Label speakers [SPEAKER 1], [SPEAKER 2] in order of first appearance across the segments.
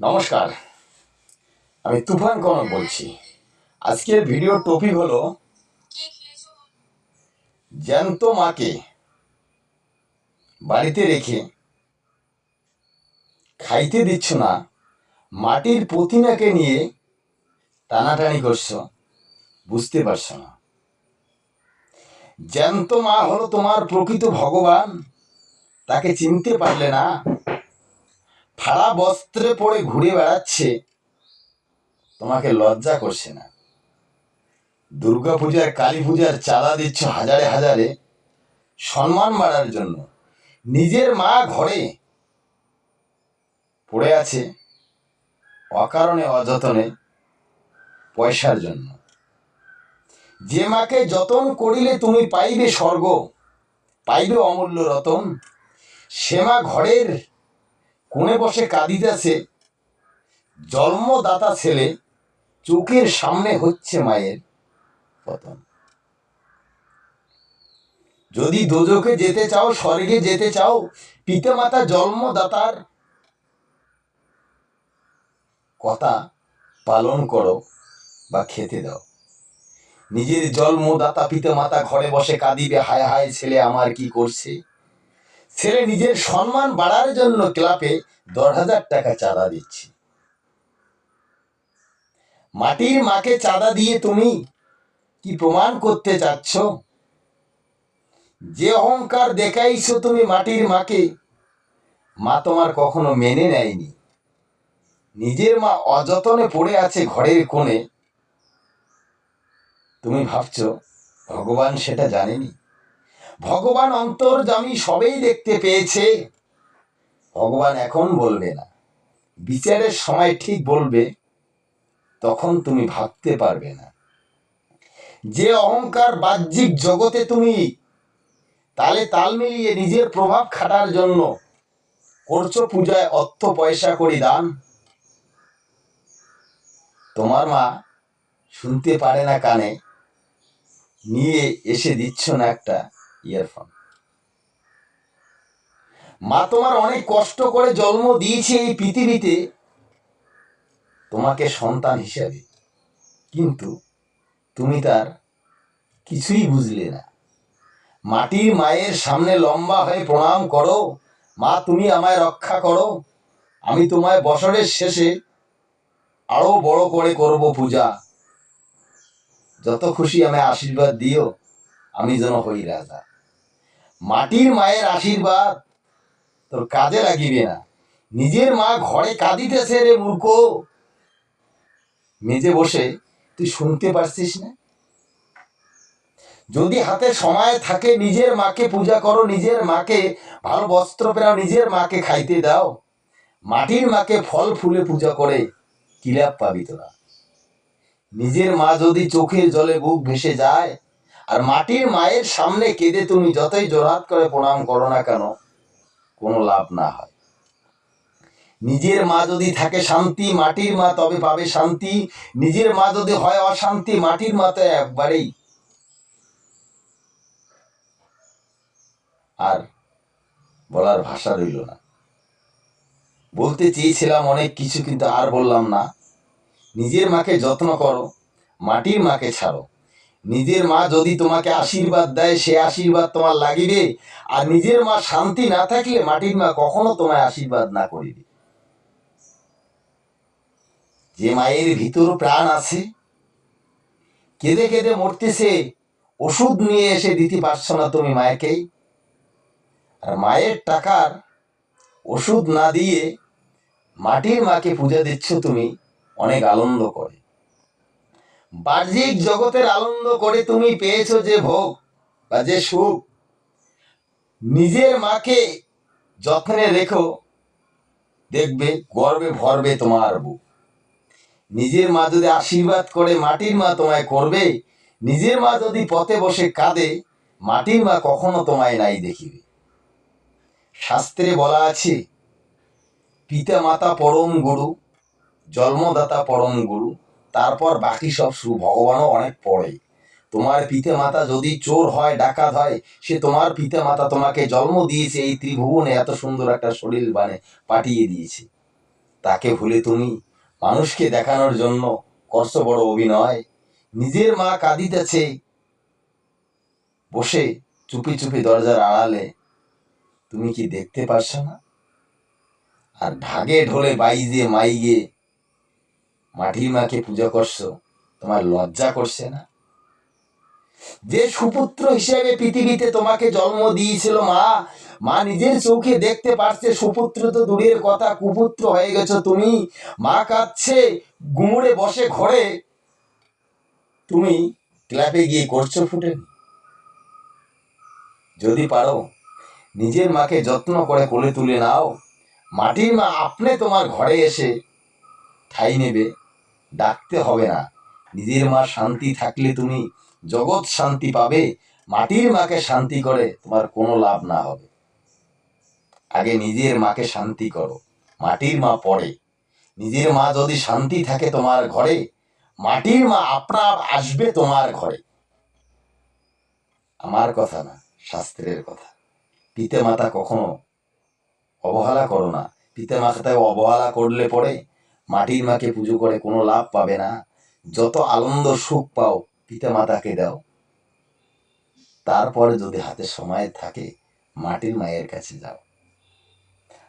[SPEAKER 1] নমস্কার। আমি তুফান কনক বলছি। আজকের ভিডিও টপিক হলো জ্যান্ত মাকে বাড়িতে রেখে খাইতে দিচ্ছ না, মাটির প্রতিমাকে নিয়ে টানাটানি করছ, বুঝতে পারছ না। জ্যান্ত মা হলো তোমার প্রকৃত ভগবান, তাকে চিনতে পারলে না ফাড়া বস্ত্রে পরে ঘুরে বেড়াচ্ছে, তোমাকে লজ্জা করছে না। দুর্গা পূজার কালী পূজার চাঁদা দিচ্ছ হাজারে হাজারে সম্মান বাড়ার জন্য। নিজের মা ঘরে পড়ে আছে অকারণে, অযতনে পয়সার জন্য। যে মাকে যতন করিলে তুমি পাইবে স্বর্গ, পাইবে অমূল্য রতন, সে মা ঘরের কোণে বসে কাঁদিতেছে, জন্মদাতা ছেলে চোখের সামনে হচ্ছে মায়ের পতন। যদি দোজকে যেতে চাও, স্বর্গে যেতে চাও, পিতামাতা জন্মদাতার কথা পালন করো বা খেতে দাও। নিজের জন্মদাতা পিতামাতা ঘরে বসে কাঁদিবে, হায় হায় ছেলে আমার কি করছে? ছেলে নিজের সম্মান বাড়ার জন্য ক্লাবে দশ হাজার টাকা চাঁদা দিচ্ছে। মাটির মাকে চাঁদা দিয়ে তুমি কি প্রমাণ করতে চাচ্ছ? যে অহংকার দেখাইছো তুমি মাটির মাকে, মা তোমার কখনো মেনে নেয়নি। নিজের মা অযতনে পড়ে আছে ঘরের কোণে। তুমি ভাবছ, ভগবান সেটা জানেনি? ভগবান অন্তর্জামী সবেই দেখতে পেয়েছে। ভগবান এখন বলবে না। বিচারের সময় ঠিক বলবে, তখন তুমি ভাবতে পারবে না। যে অহংকার বাহ্যিক জগতে তুমি, তালে তাল মিলিয়ে নিজের প্রভাব খাটার জন্য করছ পূজায় অর্থ পয়সা করি দান। তোমার মা শুনতে পারে না কানে, নিয়ে এসে দিচ্ছ না একটা ইয়ারফোন মা তোমার অনেক কষ্ট করে জন্ম দিয়েছে এই পৃথিবীতে। তোমাকে সন্তান হিসাবে। কিন্তু তুমি তার কিছুই বুঝলে না। মাটির মায়ের সামনে লম্বা হয়ে প্রণাম করো। মা, তুমি আমায় রক্ষা করো। আমি তোমায় বছরের শেষে আরও বড় করে করব পূজা। যত খুশি আমায় আশীর্বাদ দিও, আমি যেন হই রাজা। মাটির মায়ের আশীর্বাদ। তোর কাজে লাগিবে না। নিজের মা ঘরে কাঁদিতেছে রে মূর্খ। মেজে বসে তুই শুনতে পারছিস না? যদি হাতে সময় থাকে নিজের মাকে পূজা করো, নিজের মাকে ভালো বস্ত্র পেরাও, নিজের মাকে খাইতে দাও। মাটির মাকে ফল ফুলে পূজা করে কিলাপ পাবি তোরা? নিজের মা যদি চোখের জলে বুক ভেসে যায় আর মাটির মায়ের সামনে কেঁদে তুমি যতই জোরহাত করে প্রণাম করো না কেন, কোনো লাভ না হয়। নিজের মা যদি থাকে শান্তি, মাটির মা তবে পাবে শান্তি। নিজের মা যদি হয় অশান্তি, মাটির মা তো একবারেই। আর বলার ভাষা রইল না। বলতে চেয়েছিলাম অনেক কিছু, কিন্তু আর বললাম না। নিজের মাকে যত্ন করো, মাটির মাকে ছাড়ো। নিজের মা যদি তোমাকে আশীর্বাদ দেয়, সে আশীর্বাদ তোমার লাগিবে। আর নিজের মা শান্তি না থাকলে মাটির মা কখনো তোমায় আশীর্বাদ না করিবে। যে মায়ের ভিতর প্রাণ আছে, কেঁদে কেঁদে মরতেছে, ওষুধ নিয়ে এসে দিতে পারছ না তুমি মায়েকেই আর মায়ের টাকার ওষুধ না দিয়ে মাটির মাকে পূজা দিচ্ছ তুমি, অনেক আনন্দ করে। বাহ্যিক জগতের আনন্দ করে তুমি পেয়েছ যে ভোগ বা যে সুখ। নিজের মাকে যত্নে রেখো, দেখবে গর্বে ভরবে তোমার বুক। নিজের মা যদি আশীর্বাদ করে, মাটির মা তোমায় করবে। নিজের মা যদি পথে বসে কাঁদে, মাটির মা কখনো তোমায় নাই দেখিবে। শাস্ত্রে বলা আছে পিতা মাতা পরম গুরু, জন্মদাতা পরম গুরু। তারপর বাকি সব সু, ভগবানও অনেক পড়ে। তোমার পিতা মাতা যদি চোর হয়, ডাকাত হয়, সে তোমার পিতা মাতা তোমাকে জন্ম দিয়েছে, এই ত্রিভুবনে এত সুন্দর একটা শরীর মানে পাঠিয়ে দিয়েছে। তাকে ভুলে তুমি মানুষকে দেখানোর জন্য করছ বড় অভিনয়। নিজের মা কাঁদিতেছে, বসে চুপি চুপি দরজার আড়ালে। তুমি কি দেখতে পারছ না? আর ঢাগে ঢোলে বাইজে, মাইগে মাটির মাকে পূজা করছ, তোমার লজ্জা করছে না? যে সুপুত্র হিসেবে পৃথিবীতে তোমাকে জন্ম দিয়েছিল মা মা নিজের চোখে দেখতে পারছে, সুপুত্র তো দূরের কথা, কুপুত্র হয়ে গেছো তুমি। মা কাঁদছে গুমড়ে বসে ঘরে। তুমি ক্লাবে গিয়ে করছ ফুটে যদি পারো, নিজের মাকে যত্ন করে কোলে তুলে নাও। মাটির মা আপনি তোমার ঘরে এসে ঠাই নেবে। ডাকতে হবে না। নিজের মা শান্তি থাকলে তুমি জগৎ শান্তি পাবে, মাটির মাকে শান্তি করে তোমার কোনো লাভ না হবে। আগে নিজের মাকে শান্তি করো, মাটির মা পড়ে। নিজের মা যদি শান্তি থাকে তোমার ঘরে, মাটির মা আপনার আসবে তোমার ঘরে। আমার কথা না, শাস্ত্রের কথা। পিতা মাতা কখনো অবহেলা করো না। পিতা মাতাকে অবহেলা করলে পরে মাটির মাকে পুজো করে কোনো লাভ পাবে না। যত আনন্দ সুখ পাও পিতা মাতাকে দাও। তারপরে যদি হাতে সময় থাকে, মাটির মায়ের কাছে যাও।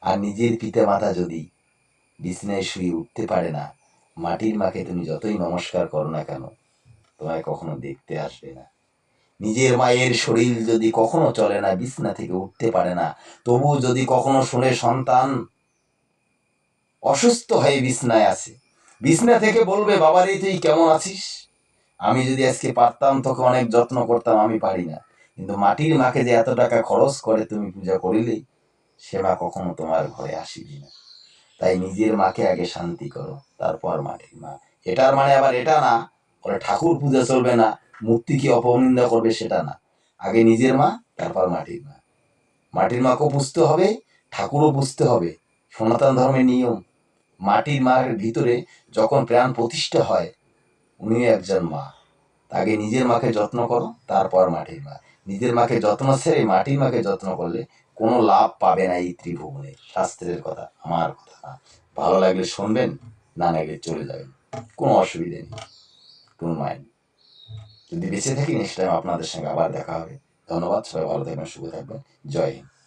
[SPEAKER 1] আর নিজের পিতা মাতা যদি বিছনায় শুয়ে উঠতে পারে না, মাটির মাকে তুমি যতই নমস্কার করো না কেন, তোমায় কখনো দেখতে আসবে না। নিজের মায়ের শরীর যদি কখনো চলে না, বিছনা থেকে উঠতে পারে না তবু যদি কখনো শুনে সন্তান অসুস্থ হয়ে বিছনায় আছে। বিছনা থেকে বলবে, বাবারে, তুই কেমন আছিস? আমি যদি আজকে পারতাম, তোকে অনেক যত্ন করতাম, আমি পারি না। কিন্তু মাটির মাকে যে এত টাকা খরচ করে তুমি পূজা করিলে, সে মা কখনো তোমার ঘরে আসিবি না। তাই নিজের মাকে আগে শান্তি করো, তারপর মাটির মা। এটার মানে আবার এটা না, বলে ঠাকুর পূজা চলবে না মূর্তিকে অপনিন্দা করবে সেটা না। আগে নিজের মা, তারপর মাটির মা। মাটির মাকেও পুষতে হবে, ঠাকুরও পুষতে হবে। সনাতন ধর্মের নিয়ম। মাটির মার ভিতরে যখন প্রাণ প্রতিষ্ঠা হয়, উনিও একজন মা। আগে নিজের মাকে যত্ন করো, তারপর মাটির মা। নিজের মাকে যত্ন ছেড়ে মাটির মাকে যত্ন করলে কোনো লাভ পাবে না এই ত্রিভুবনে। শাস্ত্রের কথা, আমার কথা না। ভালো লাগলে শুনবেন, না লাগলে চলে যাবেন। কোনো অসুবিধে নেই। কোনো মাইন্ড যদি বেঁচে থাকি নেক্সট টাইম আপনাদের সঙ্গে আবার দেখা হবে। ধন্যবাদ, সবাই ভালো থাকবেন শুভ থাকবেন। জয় হিন্দ।